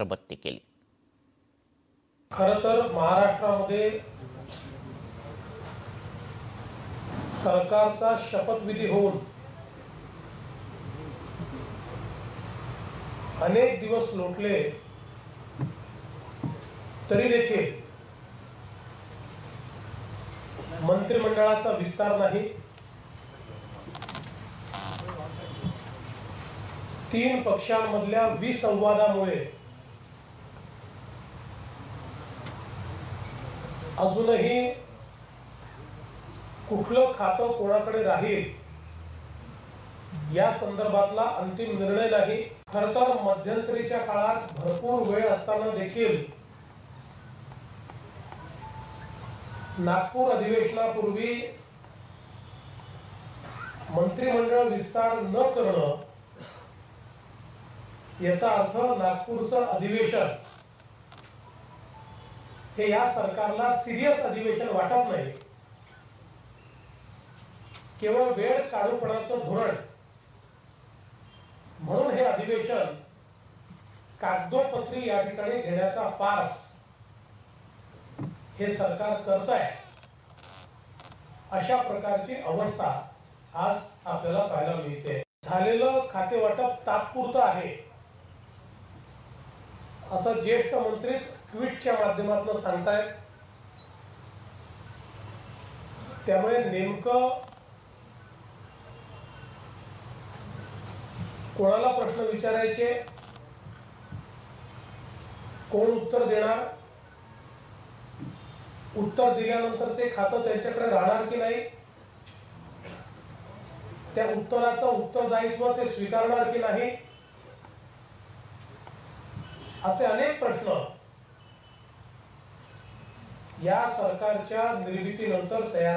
सरबत्ती केली. खर तर महाराष्ट्रामध्ये सरकारचा शपथविधी होऊन अनेक दिवस लोटले तरी देखील मंत्रिमंडळाचा विस्तार नाही. तीन पक्षांमधल्या विसंवादामुळे अजूनही कुठलं खातं कोणाकडे राहील या संदर्भातला अंतिम निर्णय नाही. खर तर मध्यंतरीच्या काळात भरपूर वेळ असताना देखील नागपूर अधिवेशनापूर्वी मंत्रिमंडळ विस्तार न करणं याचा अर्थ नागपूरचं अधिवेशन हे या सरकारला सिरियस अधिवेशन वाटत नाही. केवळ वेळ काढूपणाचं धोरण. म्हणून हे अधिवेशन कागदोपत्री या ठिकाणी घेण्याचा फार्स हे सरकार करत आहे अशा प्रकारची अवस्था आज आपल्याला पाहायला मिळते. झालेलं खाते वाटप तात्पुरतं आहे. असं ज्येष्ठ मंत्रीच ट्विटच्या माध्यमातून सांगतायत. त्यामुळे नेमकं कोणाला प्रश्न विचारायचे? कोण उत्तर देणार? उत्तर दिल्यानंतर ते खातं त्यांच्याकडे राहणार की नाही? त्या उत्तराचं उत्तरदायित्व ते स्वीकारणार की नाही? असे अनेक प्रश्न या सरकारच्या निर्मितीनंतर तयार